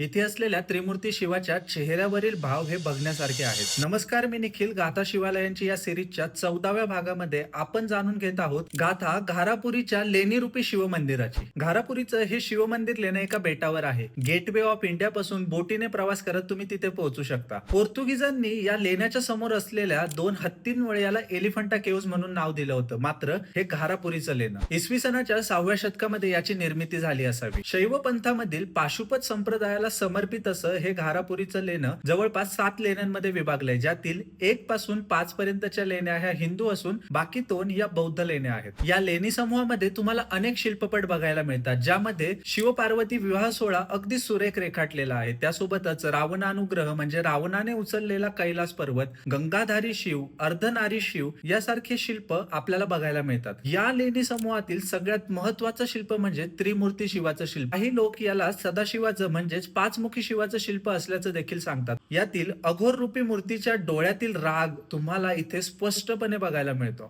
इथे असलेल्या त्रिमूर्ती शिवाच्या चेहऱ्यावरील भाव हे बघण्यासारखे आहेत. नमस्कार मी निखिल. गाथा शिवालयांची या सिरीजच्या चौदाव्या भागामध्ये आपण जाणून घेत आहोत गाथा घारापुरीच्या लेणीरूपी शिवमंदिराची. घारापुरीचं हे शिवमंदिर लेणं एका बेटावर आहे. गेटवे ऑफ इंडिया पासून बोटीने प्रवास करत तुम्ही तिथे पोहोचू शकता. पोर्तुगीजांनी या लेण्याच्या समोर असलेल्या दोन हत्तींमुळे याला एलिफंटा केव्ज म्हणून नाव दिलं होतं. मात्र हे घारापुरीचं लेणं. इसवी सणाच्या सहाव्या शतकामध्ये याची निर्मिती झाली असावी. शैव पंथामधील पाशुपत संप्रदायाला समर्पित असं हे घारापुरीचं लेणं जवळपास सात लेण्यांमध्ये विभागलंय ज्यातील एक पासून पाच पर्यंतच्या लेण्या ह्या हिंदू असून बाकी दोन या बौद्ध लेण्या आहेत. या लेणी समूहामध्ये तुम्हाला अनेक शिल्पपट बघायला मिळतात ज्यामध्ये शिवपार्वती विवाह सोहळा अगदी सुरेख रेखाटलेला आहे. त्यासोबतच रावणानुग्रह म्हणजे रावणाने उचललेला कैलास पर्वत गंगाधारी शिव अर्धनारी शिव यासारखे शिल्प आपल्याला बघायला मिळतात. या लेणी समूहातील सगळ्यात महत्वाचं शिल्प म्हणजे त्रिमूर्ती शिवाचं शिल्प. काही लोक याला सदाशिवाचं म्हणजेच पाचमुखी शिवाचं शिल्प असल्याचं देखील सांगतात. यातील अघोर रूपी मूर्तीच्या डोळ्यातील राग तुम्हाला इथे स्पष्टपणे बघायला मिळतो.